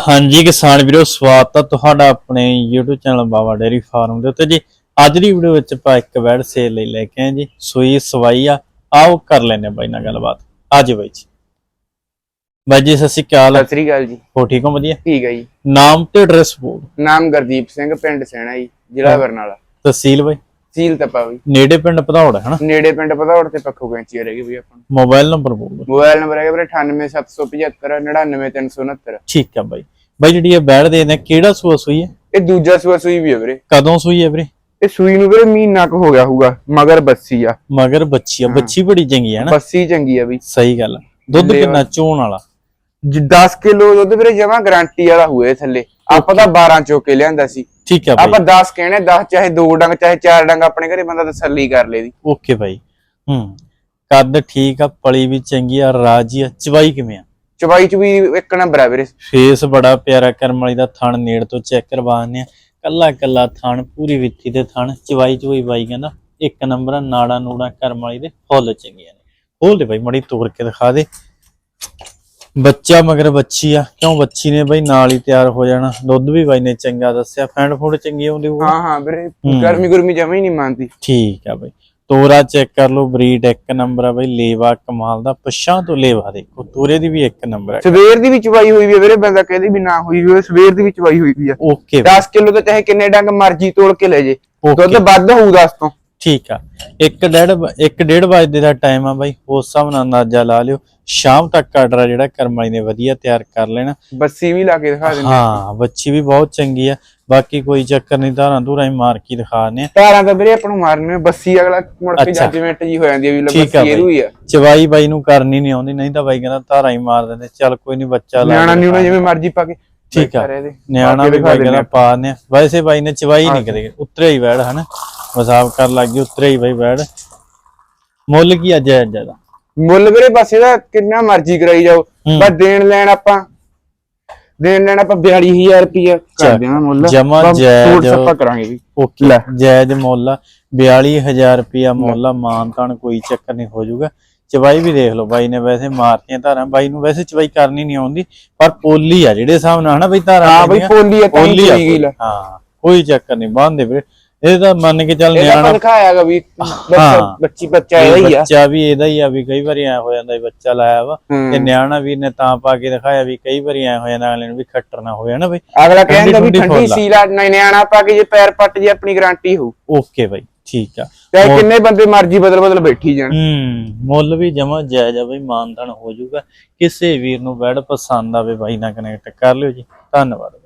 ਹਾਂਜੀ ਕਿਸਾਨ ਵੀਰੋ ਸਵਾਗਤ ਹੈ ਤੁਹਾਡਾ ਆਪਣੇ YouTube channel Baba dairy farm ਦੇ ਉੱਤੇ ਜੀ। ਅੱਜ ਦੀ ਵੀਡੀਓ ਵਿੱਚ ਆਪਾਂ ਇੱਕ ਬੈਡ ਸੇਲ ਲਈ ਲੈ ਕੇ ਆਏ ਜੀ। ਸੂਈ ਸਵਾਈ ਆ ਆਓ ਕਰ ਲੈਨੇ ਬਾਈ ਨਾਲ ਗੱਲਬਾਤ। ਆਜੋ ਬਾਈ ਜੀ। ਬਾਈ ਜੀ ਸਤਿ ਸ਼੍ਰੀ ਅਕਾਲ। ਸਤਿ ਸ੍ਰੀ ਅਕਾਲ ਜੀ। ਹੋ ਠੀਕ ਹੋ? ਵਧੀਆ? ਠੀਕ ਹੈ ਜੀ। ਨਾਮ ਤੇ ਐਡਰੈਸ ਬੋਲ। ਨਾਮ ਗੁਰਦੀਪ ਸਿੰਘ ਪਿੰਡ ਸੈਣਾ ਜੀ ਜ਼ਿਲ੍ਹਾ। ਬਰਨਾਲਾ। ਤਹਿਸੀਲ ਬਾਈ? ਸੀਲ ਤਪਾ ਵੀ ਨੇੜੇ ਪਿੰਡ ਪਧੌੜ ਹੈ ਹਨਾ? ਨੇੜੇ ਪਿੰਡ ਪਧੌੜ ਤੇ ਪੱਖੋ ਕੈਂਚੀ ਰਹੇਗੀ ਵੀ ਆਪਾਂ ਮੋਬਾਈਲ ਨੰਬਰ ਬੋਲ। ਮੋਬਾਈਲ ਨੰਬਰ ਹੈਗਾ ਵੀਰੇ 98775 99369 ਠੀਕ ਆ ਬਾਈ। ਬਾਈ ਜਿਹੜੀ ਇਹ ਬੈਡ ਦੇ ਨੇ ਕਿਹੜਾ ਸੂਆ ਸੂਈ ਹੈ? ਇਹ ਦੂਜਾ ਸੂਆ ਸੂਈ ਵੀ ਹੈ ਵੀਰੇ। ਕਦੋਂ ਸੂਈ ਹੈ ਵੀਰੇ? ਇਹ ਸੂਈ ਨੂੰ ਵੀਰੇ ਮਹੀਨਾ ਕੁ ਹੋ ਗਿਆ ਹੋਊਗਾ ਮਗਰ ਬੱਸੀ ਆ। ਮਗਰ ਬੱਚੀ ਆ ਹਾਂ। ਬੱਚੀ ਬੜੀ ਚੰਗੀ ਹੈ ਨਾ? ਬੱਸੀ ਚੰਗੀ ਆ ਵੀ। ਸਹੀ ਗੱਲ ਆ। ਦੁੱਧ ਕਿੰਨਾ ਚੋਣ ਵਾਲਾ? 10 ਕਿਲੋ ਦੁੱਧ ਵੀਰੇ ਜਮਾ ਗਾਰੰਟੀ ਵਾਲਾ ਹੋਏ ਥੱਲੇ। ਆਪਾਂ ਤਾਂ 12 ਚੋਕੇ ਲਿਆਂਦਾ ਸੀ। ਠੀਕ ਆ ਬਾਈ। ਆਪਾਂ 10 ਕਹਿਣੇ 10 ਚਾਹੇ 2 ਡੰਗ ਚਾਹੇ 4 ਡੰਗ ਆਪਣੇ ਘਰੇ ਬੰਦਾ ਤਸੱਲੀ ਕਰ ਲੇ ਦੀ ਓਕੇ ਬਾਈ। ਹੂੰ। ਕੱਦ ਠੀਕ ਆ ਪਲੀ ਵੀ ਚੰਗੀ ਆ ਰਾਜੀ ਆ ਚਵਾਈ ਕਿਵੇਂ ਆ? ਚਵਾਈ ਚ ਵੀ ਇੱਕ ਨੰਬਰ ਆ ਵੀਰੇ। ਫੇਸ ਬੜਾ ਪਿਆਰਾ ਕਰਮ ਵਾਲੀ ਦਾ ਥਣ ਨੇੜ ਤੋਂ ਚੈੱਕ ਕਰਵਾਉਂਦੇ ਆ। ਕੱਲਾ ਕੱਲਾ ਥਣ ਪੂਰੀ ਵਿੱਥੀ ਦੇ ਥਣ ਚਵਾਈ ਚਵਾਈ ਬਾਈ ਕਹਿੰਦਾ ਇੱਕ ਨੰਬਰ ਨਾੜਾ ਨੂੜਾ ਕਰਮ ਵਾਲੀ ਦੇ ਫੁੱਲ ਚੰਗੀਆਂ ਨੇ। ਖੋਲ ਦੇ ਬਾਈ ਮੜੀ ਤੋੜ ਕੇ ਦਿਖਾ ਦੇ। ਬੱਚਾ ਮਗਰ ਬੱਚੀ ਆ ਕਿਉਂ ਬੱਚੀ ਨੇ ਬਾਈ ਨਾਲ ਹੀ ਤਿਆਰ ਹੋ ਜਾਣਾ? ਦੁੱਧ ਵੀ ਬਾਈ ਨੇ ਚੰਗਾ ਦੱਸਿਆ ਫੈਂਡ ਫੂਡ ਚੰਗੀ ਆਉਂਦੀ ਹੋਊ। ਹਾਂ ਹਾਂ ਵੀਰੇ। ਗਰਮੀ ਗੁਰਮੀ ਜਮਾ ਹੀ ਨਹੀਂ ਮੰਨਦੀ। ਠੀਕ ਆ ਬਾਈ। ਤੋਰਾ ਚੈੱਕ ਕਰ ਲਓ ਬਰੀਡ ਇੱਕ ਨੰਬਰ ਆ ਬਾਈ ਲੇਵਾ ਕਮਾਲ ਦਾ। ਪਛਾਂ ਤੋਂ ਲੇਵਾ ਦੇਖੋ ਤੋਰੇ ਦੀ ਵੀ ਇੱਕ ਨੰਬਰ ਹੈ ਸਵੇਰ ਦੀ ਵੀ ਚਵਾਈ ਹੋਈ ਵੀ ਆ ਵੀਰੇ ਬੰਦਾ ਕਹਿੰਦੀ ਵੀ ਨਾ ਹੋਈ ਹੋਵੇ ਸਵੇਰ ਦੀ ਵੀ ਚਵਾਈ ਹੋਈ ਵੀ ਆ। ਓਕੇ। 10 ਕਿਲੋ ਤਾਂ ਚਾਹੇ ਕਿੰਨੇ ਡੰਗ ਮਰਜ਼ੀ ਤੋੜ ਕੇ ਲੈ ਜੇ। ਦੁੱਧ ਵੱਧ ਹੋਊ 10 ਤੋਂ। ਠੀਕ ਆ। ਇੱਕ ਡੇਢ ਇੱਕ ਡੇਢ ਵਜੇ ਦਾ ਟਾਈਮ ਆ ਬਾਈ ਉਸ ਹਿਸਾਬ ਨਾਲ ਅੰਦਾਜ਼ਾ ਲਾ ਲਿਓ। ਸ਼ਾਮ ਤੱਕ ਆਰਡਰ ਆ ਜਿਹੜਾ ਕਰਮਾਈ ਨੇ ਵਧੀਆ ਤਿਆਰ ਕਰ ਲੈਣਾ। ਬੱਸੀ ਵੀ ਲਾ ਕੇ ਦਿਖਾ ਦਿੰਦੇ ਹਾਂ ਬੱਚੀ ਵੀ ਬਹੁਤ ਚੰਗੀ ਆ। ਬਾਕੀ ਕੋਈ ਚੱਕਰ ਨਹੀਂ ਧਾਰਾਂ ਧੂਰਾਂ ਹੀ ਮਾਰ ਕੇ ਦਿਖਾ ਦਿੰਦੇ ਆ। ਤਾਰਾਂ ਤਾਂ ਵੀਰੇ ਆਪਾਂ ਨੂੰ ਮਾਰਨੇ ਬੱਸੀ ਅਗਲਾ ਮੁੜ ਕੇ। ਜੱਜਮੈਂਟ ਜੀ ਹੋ ਜਾਂਦੀ ਆ ਵੀ ਲੈ ਠੀਕ ਆ ਬੱਸੀ ਇਹਨੂੰ ਹੀ ਆ। ਚਵਾਈ ਬਾਈ ਨੂੰ ਕਰਨੀ ਨਹੀਂ ਆਉਂਦੀ ਨਹੀਂ ਤਾਂ ਬਾਈ ਕਹਿੰਦਾ ਧਾਰਾਂ ਹੀ ਮਾਰ ਦਿੰਦੇ ਚੱਲ ਕੋਈ ਨਹੀਂ ਬੱਚਾ ਲਾ ਨਿਆਣਾ ਨਿਉਣਾ ਜਿਵੇਂ ਮਰਜ਼ੀ ਪਾ ਕੇ ਠੀਕ ਆ। ਨਿਆਣਾ ਵੀ ਬਾਈ ਦਿੰਦੇ ਕਹਿੰਦਾ। ਪਾ ਨੇ ਵੈਸੇ ਬਾਈ ਨੇ ਚਵਾਈ ਨਹੀਂ ਕਦੇ ਉਤਰੇ ਹੀ ਬੈੜ ਹਨਾ? ਮਜ਼ਾਕ ਕਰ ਲੱਗ ਗਈ ਉਤਰੇ ਹੀ ਬਾਈ ਬੈੜ ਮੁੱਲ ਕੀ ਅੱਜ ਹੈ ਜ਼ਿਆਦਾ? ਮੁੱਲ ਵੀਰੇ ਬਸ ਇਹਦਾ ਕਿੰਨਾ ਮਰਜ਼ੀ ਕਰਾਈ ਜਾਓ। ਬਸ ਦੇਣ ਲੈਣ ਆਪਾਂ ਦੇਣ ਲੈਣ ਆਪਾਂ 42000 ਰੁਪਏ ਕਰ ਦੇਣਾ ਮੁੱਲ। ਜਮਾਂ ਜਾਇਜ਼। ਛੱਪਾ ਕਰਾਂਗੇ ਵੀ ਓਕੇ ਲੈ। ਜਾਇਜ਼ ਮੁੱਲ ਆ। 42000 ਰੁਪਿਆ ਮੁੱਲ ਮਾਨਤਾਨ ਕੋਈ ਚੱਕਰ ਨਹੀਂ ਹੋ ਜਾਊਗਾ। ਚਵਾਈ ਵੀ ਦੇਖ ਲਓ ਬਾਈ ਨੇ ਵੈਸੇ ਮਾਰਤੀਆਂ ਧਾਰਾਂ। ਬਾਈ ਨੂੰ ਵੈਸੇ ਚਵਾਈ ਕਰਨੀ ਨਹੀਂ ਆਉਂਦੀ ਪਰ ਪੋਲੀ ਆ ਜਿਹੜੇ ਹਿਸਾਬ ਨਾਲ ਹਨਾ ਬਈ ਧਾਰਾਂ ਹਾਂ ਬਈ ਪੋਲੀ ਆ ਪੋਲੀ ਆ ਹਾਂ ਕੋਈ ਚੱਕਰ ਨਹੀਂ ਬੰਦੇ ਵੀਰੇ। ਇਹ ਤਾਂ ਮੰਨ ਕੇ ਚੱਲ ਇਹ ਆਪਾਂ ਨਿਆਣਾ ਦਿਖਾਇਆਗਾ ਵੀ ਬੱਚਾ ਹਾਂ। ਬੱਚੀ ਬੱਚਾ ਇਹਦਾ ਹੀ ਆ। ਬੱਚਾ ਵੀ ਇਹਦਾ ਹੀ ਆ ਵੀ ਕਈ ਵਾਰੀ ਐ ਹੋ ਜਾਂਦਾ ਵੀ ਬੱਚਾ ਲਾਇਆ ਵਾ। ਹੂੰ। ਤੇ ਨਿਆਣਾ ਵੀ ਨੇ ਤਾਂ ਪਾ ਕੇ ਦਿਖਾਇਆ ਵੀ ਕਈ ਵਾਰੀ ਐ ਹੋ ਜਾਂਦਾ ਅਗਲੇ ਨੂੰ ਵੀ ਖੱਟਰ ਨਾ ਹੋਇਆ ਨਾ ਬਈ? ਅਗਲਾ ਕਹਿੰਦਾ ਵੀ ਠੰਡੀ ਠੰਡੀ ਫੁੱਲ ਆ। ਸੀਲਾ ਨਹੀਂ ਨਿਆਣਾ ਪਾ ਕੇ ਜੇ ਪੈਰ ਪੱਟ ਜੇ ਆਪਣੀ ਗਾਰੰਟੀ ਹੋਊ। ਓਕੇ ਬਾਈ ਠੀਕ ਆ। ਚਾਹੇ ਕਿੰਨੇ ਬੰਦੇ ਮਰਜ਼ੀ ਬਦਲ ਬਦਲ ਬੈਠੀ ਜਾਣ। ਹੂੰ ਮੁੱਲ ਵੀ ਜਮਾ ਜਾਇਜ਼ ਆ ਬਈ ਮਾਨਦਾਨ ਹੋ ਜਾਊਗਾ। ਕਿਸੇ ਵੀਰ ਨੂੰ ਬੈਡ ਪਸੰਦ ਆਵੇ ਬਾਈ ਨਾਲ ਕਨੈਕਟ ਕਰ ਲਿਓ ਜੀ। ਧੰਨਵਾਦ।